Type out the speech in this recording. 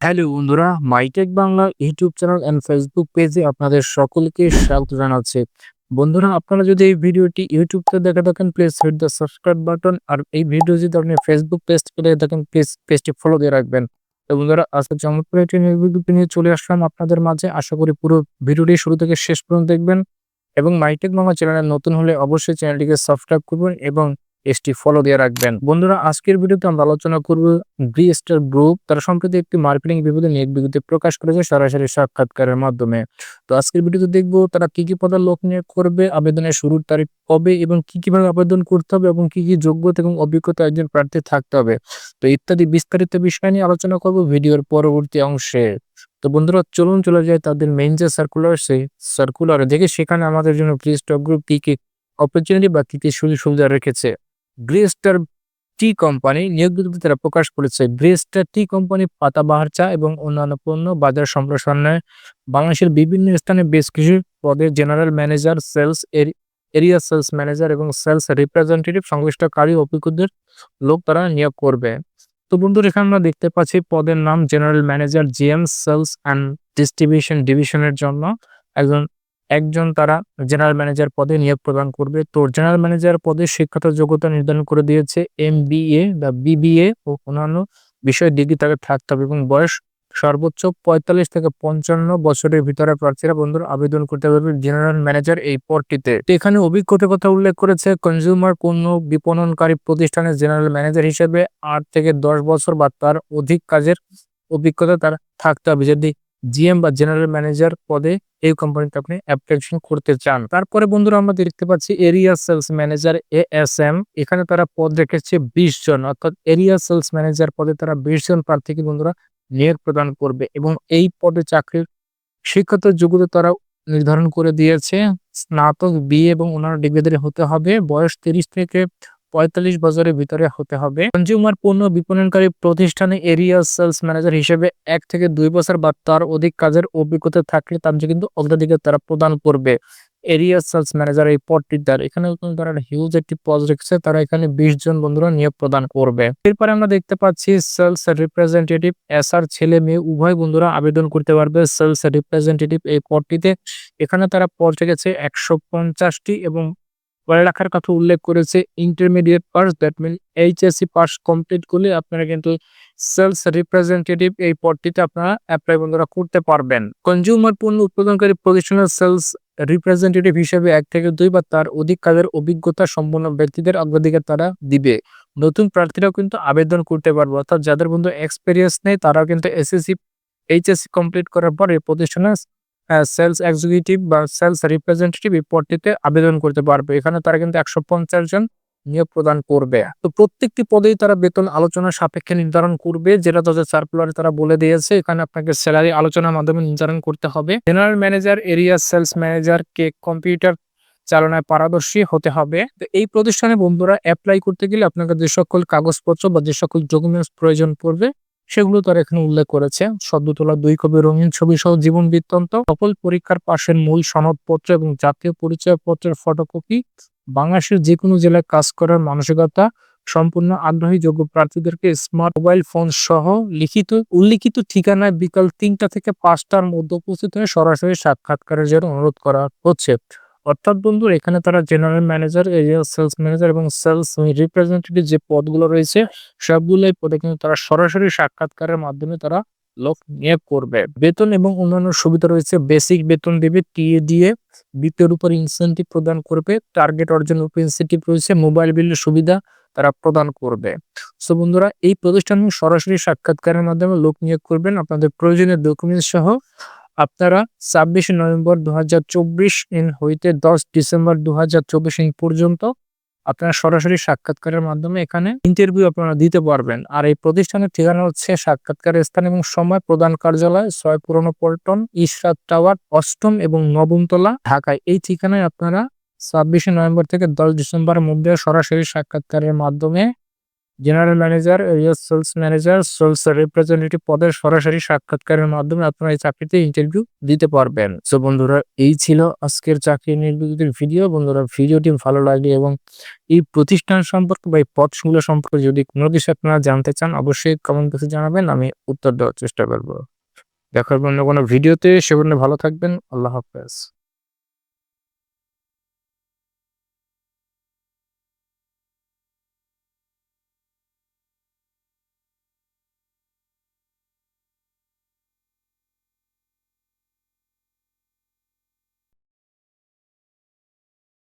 Hello বন্ধুরা, my tech Bangla YouTube channel and Facebook পেজে আপনাদের সকলকে স্বাগত জানাচ্ছি। বন্ধুরা, আপনারা যদি এই ভিডিওটি ইউটিউব ইউটিউবতে দেখে থাকেন please hit the subscribe button আর এই ভিডিও যদি আপনি ফেসবুক পেজ থেকে দেখে থাকেন প্লিজ পেজটি ফলো দিয়ে রাখবেন। তো বন্ধুরা, আজকে চমৎকার একটি নিয়ে চলে আসলাম আপনাদের মাঝে। আশা করি পুরো ভিডিওটি শুরু থেকে শেষ পর্যন্ত দেখবেন। এবং মাইটেক বাংলা চ্যানেলে নতুন হলে অবশ্যই চ্যানেলটিকে সাবস্ক্রাইব করবেন এবং এসটি ফলো দিয়ে রাখবেন। বন্ধুরা, আজকের ভিডিওতে আমরা আলোচনা করব গ্রি স্টার গ্রুপ তারা সম্প্রতি একটি মার্কেটিং বিপদে নিয়োগ বিজ্ঞপ্তি প্রকাশ করেছে সরাসরি সাক্ষাৎকারের মাধ্যমে। তো আজকের ভিডিওতে দেখব তারা কি কি পদের লোক নিয়োগ করবে, আবেদনের শুরুর তারিখ কবে এবং কি কীভাবে আবেদন করতে হবে এবং কি কি যোগ্যতা এবং অভিজ্ঞতা একজন প্রার্থী থাকতে হবে। তো ইত্যাদি বিস্তারিত বিষয় নিয়ে আলোচনা করব ভিডিওর পরবর্তী অংশে। তো বন্ধুরা, চলুন চলে যায় তাদের মেইন যে সার্কুলার সেই সার্কুলারে দেখে সেখানে আমাদের জন্য গ্রি স্টক গ্রুপ কি কি অপরচুনিটি বা কি কি সুযোগ সুবিধা রেখেছে। গ্রেস্টার টি কোম্পানি নিয়োগ বিজ্ঞপ্তি তারা প্রকাশ করেছে গ্রেস্টার টি কোম্পানি পাতাবাহার চা এবং অন্যান্য পণ্য বাজার সম্প্রসারণে বাংলাদেশের বিভিন্ন স্থানে বেশ কিছু পদে general manager sales area sales manager এবং সেলস রিপ্রেজেন্টেটিভ সংশ্লিষ্ট সংশ্লিষ্টকারী অভিজ্ঞদের লোক তারা নিয়োগ করবে। তো বন্ধুরা এখানে আমরা দেখতে পাচ্ছি পদের নাম general manager GM sales and distribution ডিভিশনের জন্য একজন একজন তারা জেনারেল ম্যানেজার পদে নিয়োগ প্রদান করবে। তো জেনারেল ম্যানেজার পদে শিক্ষাগত যোগ্যতা নির্ধারণ করে দিয়েছে এম বা বিবিএ ও অন্যান্য বিষয় ডিগ্রি তাকে থাকতে হবে এবং বয়স সর্বোচ্চ পঁয়তাল্লিশ থেকে পঞ্চান্ন বছরের ভিতরে প্রার্থীরা বন্ধুরা আবেদন করতে পারবে জেনারেল ম্যানেজার এই পদটিতে। এখানে অভিজ্ঞতার কথা উল্লেখ করেছে কনজিউমার পণ্য বিপণনকারী প্রতিষ্ঠানের জেনারেল ম্যানেজার হিসেবে আট থেকে দশ বছর বা তার অধিক কাজের অভিজ্ঞতা তার থাকতে হবে। যদি জিএম বা জেনারেল ম্যানেজার পদে এই কোম্পানিতে আপনি অ্যাপ্লিকেশন করতে চান। তারপরে বন্ধুরা আমরা দেখতে পাচ্ছি area sales manager A S M এখানে তারা পদ রেখেছে বিশ জন, অর্থাৎ এরিয়া সেলস ম্যানেজার পদে তারা বিশ জন প্রার্থীকে বন্ধুরা নিয়োগ প্রদান করবে এবং এই পদে চাকরির শিক্ষাগত যোগ্যতা তারা নির্ধারণ করে দিয়েছে। স্নাতক বি এবং ওনার ডিগ্রিদের হতে হবে। বয়স তিরিশ থেকে পঁয়তাল্লিশ বছরের ভিতরে হতে হবে। কনজিউমার পণ্য বিপণনকারী প্রতিষ্ঠানে এরিয়া সেলস ম্যানেজার হিসেবে এক থেকে দুই বছর বা তার অধিক কাজের অভিজ্ঞতা থাকলে তার কিন্তু অগ্রাধিকার তারা প্রদান করবে। এরিয়া সেলস ম্যানেজার এই পদটি তার এখানে তারা হিউজ একটি পদ রেখেছে। তারা এখানে বিশ জন বন্ধুরা নিয়োগ প্রদান করবে। এরপরে আমরা দেখতে পাচ্ছি সেলস রিপ্রেজেন্টেটিভ এস আর ছেলে মেয়ে, উভয় বন্ধুরা আবেদন করতে পারবে সেলস রিপ্রেজেন্টেটিভ এই পদটিতে। এখানে তারা পদ রেখেছে একশো পঞ্চাশটি এবং পড়ালেখার কথা উল্লেখ করেছে intermediate pass that mean HSC pass complete করলে আপনারা কিন্তু সেলস রিপ্রেজেন্টেটিভ এই পদটিতে আপনারা অ্যাপ্লাই বন্ধুরা করতে পারবেন। কনজিউমার পণ্য উৎপাদনকারী প্রতিষ্ঠানের সেলস রিপ্রেজেন্টেটিভ হিসেবে এক থেকে দুই বা তার অধিক কাজের অভিজ্ঞতা সম্পন্ন ব্যক্তিদের অগ্রাধিকার তারা দিবে। নতুন প্রার্থীরাও কিন্তু আবেদন করতে পারব, অর্থাৎ যাদের বন্ধু এক্সপিরিয়েন্স নেই, তারাও কিন্তু এসএসসি এইচএসসি কমপ্লিট করার পরে এই প্রতিষ্ঠানে সেলস এক্সিকিউটিভ বা সেলস রিপ্রেজেন্টেটিভ এই পদটিতে আবেদন করতে পারবে। এখানে তারা কিন্তু একশো পঞ্চাশ জন নিয়োগ প্রদান করবে। তো প্রত্যেকটি পদেই তারা বেতন আলোচনা সাপেক্ষে নির্ধারণ করবে, যেটা তাদের সার্কুলারে তারা বলে দিয়েছে। এখানে আপনাকে স্যালারি আলোচনার মাধ্যমে নির্ধারণ করতে হবে। General manager area sales manager কে কম্পিউটার চালনায় পারদর্শী হতে হবে। তো এই প্রতিষ্ঠানে বন্ধুরা অ্যাপ্লাই করতে গেলে আপনাকে যে সকল কাগজপত্র বা যে সকল ডকুমেন্টস প্রয়োজন পড়বে সেগুলো তারা এখানে উল্লেখ করেছে। সদ্য তোলা দুই কবি রঙিন ছবি সহ জীবন বৃত্তান্ত সকল পরীক্ষার পাশের মূল সনদপত্র এবং জাতীয় পরিচয় পত্রের ফটোকপি বাংলাদেশের যে কোনো জেলায় কাজ করার মানসিকতা, সম্পূর্ণ আগ্রহী যোগ্য প্রার্থীদেরকে স্মার্ট মোবাইল ফোন সহ লিখিত, উল্লিখিত ঠিকানায় বিকাল তিনটা থেকে পাঁচটার মধ্যে উপস্থিত হয়ে সরাসরি সাক্ষাৎকারের জন্য অনুরোধ করা হচ্ছে। অর্থাৎ বন্ধুর এখানে তারা general manager area sales manager এবং সেলস রিপ্রেজেন্টেটিভ যে পদগুলো রয়েছে সবগুলোই পদে কিন্তু তারা সরাসরি সাক্ষাৎকারের মাধ্যমে তারা লোক নিয়োগ করবে। বেতন এবং অন্যান্য সুবিধা রয়েছে। বেসিক বেতন দেবে টিএ দিয়ে দ্বিতীয়র উপর ইনসেন্টিভ প্রদান করবে টার্গেট অর্জনের উপর ইনসেন্টিভ রয়েছে মোবাইল বিলের সুবিধা তারা প্রদান করবে। সো বন্ধুরা, এই প্রতিষ্ঠান সরাসরি সাক্ষাৎকারের মাধ্যমে লোক নিয়োগ করবেন। আপনাদের প্রয়োজনীয় ডকুমেন্টস সহ আপনারা ছাব্বিশে নভেম্বর দু হাজার ইন হইতে দশ ডিসেম্বর দু হাজার ইন পর্যন্ত আপনারা সরাসরি সাক্ষাৎকারের মাধ্যমে এখানে ইন্টারভিউ আপনারা দিতে পারবেন। আর এই প্রতিষ্ঠানের ঠিকানা হচ্ছে সাক্ষাৎকারের স্থান এবং সময় প্রদান কার্যালয় ছয় পুরনো পল্টন, ইশরাত টাওয়ার, অষ্টম এবং নবমতলা, ঢাকায়। এই ঠিকানায় আপনারা ছাব্বিশে নভেম্বর থেকে দশ ডিসেম্বরের মধ্যে সরাসরি সাক্ষাৎকারের মাধ্যমে general manager area sales manager sales representative পদের সরাসরি সাক্ষাৎকারের মাধ্যমে আপনারা এই চাকরিতে ইন্টারভিউ দিতে পারবেন। সো বন্ধুরা, এই ছিল আজকের চাকরি নির্বাচিতের ভিডিও বন্ধুরা ভিডিওটি ভালো লাগলে এবং এই প্রতিষ্ঠান সম্পর্কে বা এই পদগুলো সম্পর্কে যদি কোনো কিছু আপনারা জানতে চান, অবশ্যই কমেন্ট বক্সে জানাবেন, আমি উত্তর দেওয়ার চেষ্টা করব। দেখার অন্য কোনো ভিডিওতে সে ভালো থাকবেন। আল্লাহ হাফেজ।